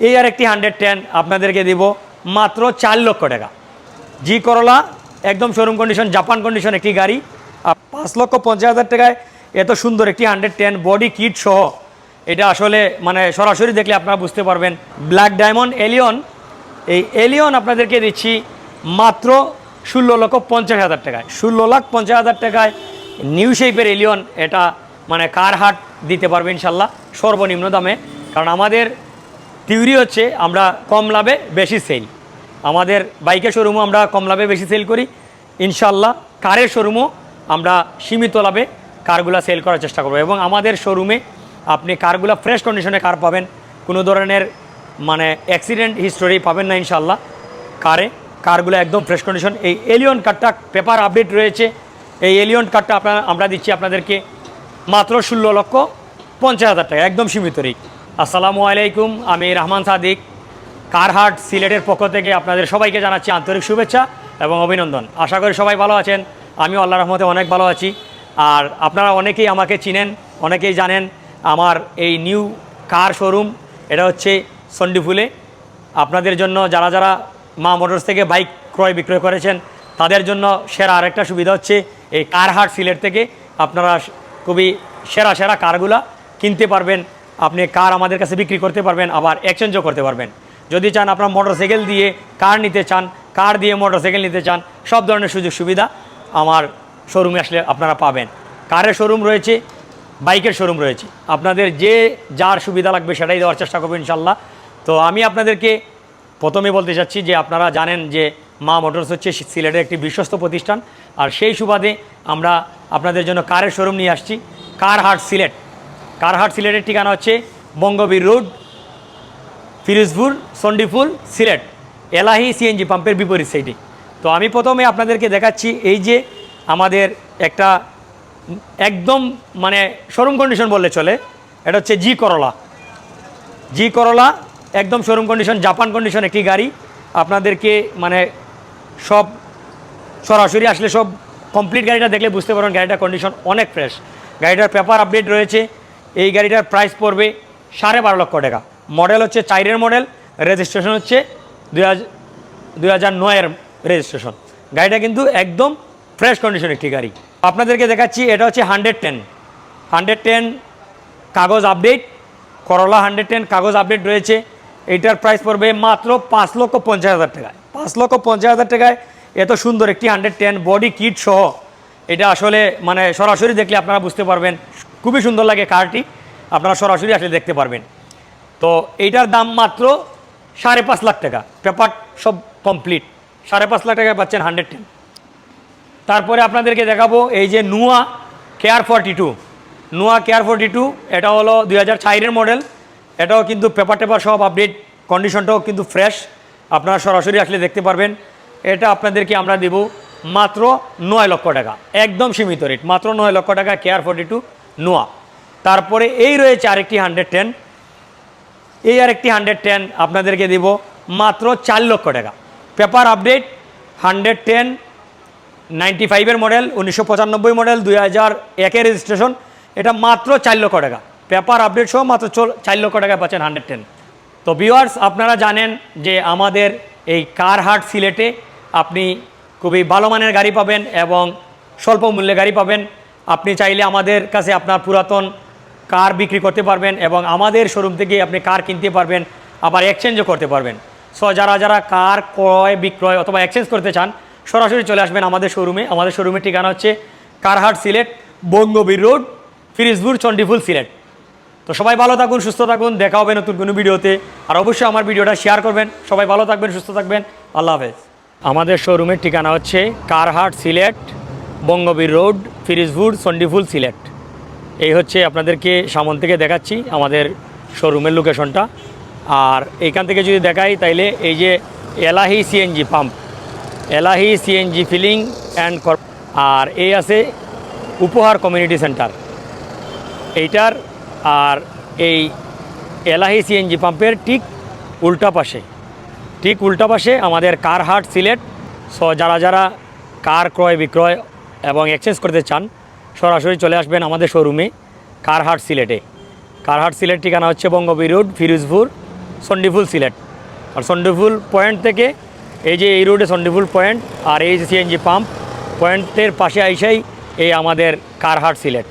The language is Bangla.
এই আর একটি হান্ড্রেড টেন আপনাদেরকে দিব মাত্র চার লক্ষ টাকা। জি করলা, একদম শোরুম কন্ডিশন জাপান কন্ডিশন একটি গাড়ি। আর পাঁচ লক্ষ পঞ্চাশ হাজার টাকায় এত সুন্দর একটি হান্ড্রেড টেন বডি কিট সহ। এটা আসলে মানে সরাসরি দেখলে আপনারা বুঝতে পারবেন। ব্ল্যাক ডায়মন্ড এলিয়ন এই এলিয়ন আপনাদেরকে দিচ্ছি মাত্র ষোলো লক্ষ পঞ্চাশ হাজার টাকায়। ষোলো লাখ পঞ্চাশ হাজার টাকায় নিউ শেপের এলিয়ন এটা মানে কার হাট দিতে পারবে ইনশাল্লাহ, সর্বনিম্ন দামে। কারণ আমাদের থিওরি হচ্ছে আমরা কম লাভে বেশি সেল আমাদের বাইকের শোরুমও আমরা কম লাভে বেশি সেল করি। ইনশাল্লাহ কারের শোরুমও আমরা সীমিত লাভে কারগুলো সেল করার চেষ্টা করব এবং আমাদের শোরুমে আপনি কারগুলো ফ্রেশ কন্ডিশনে কার পাবেন। কোনো ধরনের মানে অ্যাক্সিডেন্ট হিস্টোরি পাবেন না ইনশাল্লাহ কারে, কারগুলো একদম ফ্রেশ কন্ডিশন এই এলিয়ন কারটা পেপার আপডেট রয়েছে। এই এলিয়ন আপনার, আমরা দিচ্ছি আপনাদেরকে মাত্র ষোলো লক্ষ পঞ্চাশ হাজার টাকা, একদম সীমিত রেট আসসালামু আলাইকুম, আমি রহমান সাদিক, কারহাট সিলেটের পক্ষ থেকে আপনাদের সবাইকে জানাচ্ছি আন্তরিক শুভেচ্ছা এবং অভিনন্দন। আশা করি সবাই ভালো আছেন, আমিও আল্লাহ রহমতে অনেক ভালো আছি। আর আপনারা অনেকেই আমাকে চিনেন, অনেকেই জানেন, আমার এই নিউ কার শোরুম, এটা হচ্ছে সন্ডিফুলে। আপনাদের জন্য যারা যারা মা মোটরস থেকে বাইক ক্রয় বিক্রয় করেছেন, তাদের জন্য সেরা আরেকটা সুবিধা হচ্ছে, এই কারহাট সিলেট থেকে আপনারা খুবই সেরা সেরা কারগুলা কিনতে পারবেন। আপনি কার আমাদের কাছে বিক্রি করতে পারবেন, আবার এক্সচেঞ্জও করতে পারবেন। যদি চান আপনার মোটরসাইকেল দিয়ে কার নিতে চান কার দিয়ে মোটরসাইকেল নিতে চান, সব ধরনের সুযোগ সুবিধা আমার শোরুমে আসলে আপনারা পাবেন। কারের শোরুম রয়েছে বাইকের শোরুম রয়েছে। আপনাদের যে যার সুবিধা লাগবে সেটাই দেওয়ার চেষ্টা করব ইনশাল্লাহ। তো আমি আপনাদেরকে প্রথমে বলতে চাচ্ছি যে আপনারা জানেন যে মা মোটরস হচ্ছে সিলেটের একটি বিশ্বস্ত প্রতিষ্ঠান। আর সেই সুবাদে আমরা আপনাদের জন্য কারের শোরুম নিয়ে আসছি। কার হাট সিলেট। কার হাট সিলেটের ঠিকানা হচ্ছে বঙ্গবীর রোড, ফিরোজপুর সন্ডিফুল সিলেট, এলাহি সিএনজি পাম্পের বিপরীত সাইডে। তো আমি প্রথমে আপনাদেরকে দেখাচ্ছি এই যে আমাদের একটা একদম মানে শোরুম কন্ডিশন বললে চলে, এটা হচ্ছে জি করলা। জি করলা, একদম শোরুম কন্ডিশন, জাপান কন্ডিশন একটি গাড়ি। আপনাদেরকে মানে সব সরাসরি আসলে সব কমপ্লিট গাড়িটা দেখলে বুঝতে পারবেন গাড়িটার কন্ডিশন অনেক ফ্রেশ। গাড়িটার পেপার আপডেট রয়েছে। এই গাড়িটার প্রাইস পড়বে সাড়ে বারো লক্ষ টাকা। মডেল হচ্ছে চাইরের মডেল রেজিস্ট্রেশন হচ্ছে দুই হাজার নয়ের রেজিস্ট্রেশন গাড়িটা কিন্তু একদম ফ্রেশ কন্ডিশন একটি গাড়ি। আপনাদেরকে দেখাচ্ছি, এটা হচ্ছে হান্ড্রেড টেন হান্ড্রেড টেন কাগজ আপডেট করলা হান্ড্রেড টেন কাগজ আপডেট রয়েছে। এইটার প্রাইস পড়বে মাত্র পাঁচ লক্ষ পঞ্চাশ হাজার টাকায়। পাঁচ লক্ষ পঞ্চাশ হাজার টাকায় এত সুন্দর একটি হান্ড্রেড টেন বডি কিট সহ। এটা আসলে মানে সরাসরি দেখলে আপনারা বুঝতে পারবেন খুবই সুন্দর লাগে কারটি। আপনারা সরাসরি আসলে দেখতে পারবেন। তো এইটার দাম মাত্র সাড়ে পাঁচ লাখ টাকা। পেপার সব কমপ্লিট। সাড়ে পাঁচ লাখ টাকায় পাচ্ছেন হান্ড্রেড টেন। তারপরে আপনাদেরকে দেখাবো এই যে Noah care forty two. Noah care forty two, এটা হলো দুই হাজার চারের মডেল। এটাও কিন্তু পেপার টেপার সব আপডেট, কন্ডিশনটাও কিন্তু ফ্রেশ। আপনারা সরাসরি আসলে দেখতে পারবেন। এটা আপনাদেরকে আমরা দেব মাত্র নয় লক্ষ টাকা। একদম সীমিত রেট, মাত্র নয় লক্ষ টাকা কেয়ার ফর্টি টু। নোয়া। তারপরে এই রয়েছে আরেকটি হান্ড্রেড টেন এই আরেকটি হান্ড্রেড টেন আপনাদেরকে দেব মাত্র চার লক্ষ টাকা। Paper update hundred ten ninety ফাইভের মডেল উনিশশো পঁচানব্বই মডেল দুই হাজার একের রেজিস্ট্রেশন এটা মাত্র চার লক্ষ টাকা। পেপার আপডেট সহ মাত্র চার লক্ষ টাকা পাচ্ছেন হান্ড্রেড টেন তো ভিওয়ার্স আপনারা জানেন যে আমাদের এই কার হাট সিলেটে আপনি খুবই ভালো মানের গাড়ি পাবেন এবং স্বল্প মূল্যে গাড়ি পাবেন। আপনি চাইলে আমাদের কাছে আপনার পুরাতন কার বিক্রি করতে পারবেন এবং আমাদের শোরুম থেকে আপনি কার কিনতে পারবেন, আবার এক্সচেঞ্জও করতে পারবেন। সো যারা যারা কার ক্রয়, বিক্রয় অথবা এক্সচেঞ্জ করতে চান, সরাসরি চলে আসবেন আমাদের শোরুমে আমাদের শোরুমের ঠিকানা হচ্ছে কারহাট সিলেট, বঙ্গবীর রোড, ফিরিজপুর চণ্ডীফুল সিলেট। তো সবাই ভালো থাকুন, সুস্থ থাকুন, দেখা হবে নতুন কোনো ভিডিওতে। আর অবশ্যই আমার ভিডিওটা শেয়ার করবেন। সবাই ভালো থাকবেন, সুস্থ থাকবেন। আল্লাহ হাফেজ। আমাদের শোরুমের ঠিকানা হচ্ছে কারহাট সিলেট, বঙ্গবীর রোড ফিরিজপুর সন্ডিফুল সিলেট। এই হচ্ছে আপনাদেরকে সামন থেকে দেখাচ্ছি আমাদের শোরুমের লোকেশনটা আর এইখান থেকে যদি দেখাই, তাইলে এই যে Elahi CNG pump Elahi CNG filling and আর এই আছে উপহার কমিউনিটি সেন্টার এইটার আর এই এলাহি সিএনজি পাম্পের ঠিক উল্টা পাশে। ঠিক উল্টা পাশে আমাদের কার হাট সিলেট। সো যারা যারা কার ক্রয় বিক্রয় এবং এক্সচেঞ্জ করতে চান, সরাসরি চলে আসবেন আমাদের শোরুমে কারহাট সিলেটে কারহাট সিলেট ঠিকানা হচ্ছে বঙ্গবী রোড, ফিরোজপুর, সন্ডিফুল সিলেট আর সন্ডিফুল পয়েন্ট থেকে এই যে এই রোডে সন্ডিফুল পয়েন্ট আর এই যে সিএনজি পাম্প পয়েন্টের পাশে আইসাই এই আমাদের কারহাট সিলেট